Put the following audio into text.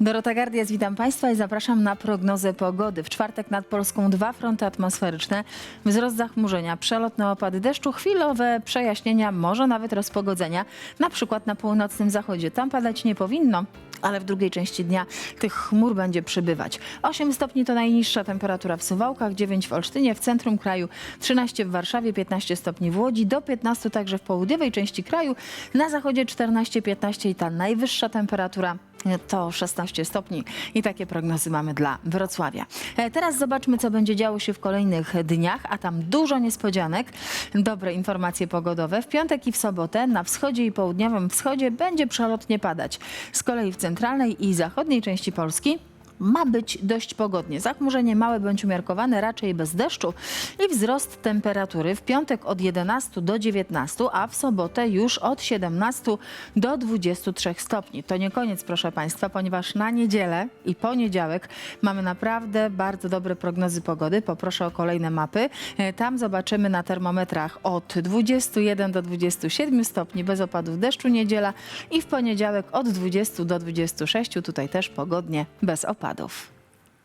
Dorota Gardias, witam Państwa i zapraszam na prognozę pogody. W czwartek nad Polską dwa fronty atmosferyczne, wzrost zachmurzenia, przelotne opady deszczu, chwilowe przejaśnienia, może nawet rozpogodzenia, na przykład na północnym zachodzie. Tam padać nie powinno, ale w drugiej części dnia tych chmur będzie przybywać. 8 stopni to najniższa temperatura w Suwałkach, 9 w Olsztynie, w centrum kraju, 13 w Warszawie, 15 stopni w Łodzi, do 15 także w południowej części kraju, na zachodzie 14-15 i ta najwyższa temperatura to 16 stopni i takie prognozy mamy dla Wrocławia. E, Teraz zobaczmy, co będzie działo się w kolejnych dniach, a tam dużo niespodzianek. Dobre informacje pogodowe. W piątek i w sobotę na wschodzie i południowym wschodzie będzie przelotnie padać. Z kolei w centralnej i zachodniej części Polski ma być dość pogodnie. Zachmurzenie małe bądź umiarkowane, raczej bez deszczu i wzrost temperatury w piątek od 11 do 19, a w sobotę już od 17 do 23 stopni. To nie koniec, proszę Państwa, ponieważ na niedzielę i poniedziałek mamy naprawdę bardzo dobre prognozy pogody. Poproszę o kolejne mapy. E, Tam zobaczymy na termometrach od 21 do 27 stopni bez opadów deszczu niedziela i w poniedziałek od 20 do 26, tutaj też pogodnie bez opadów śladów.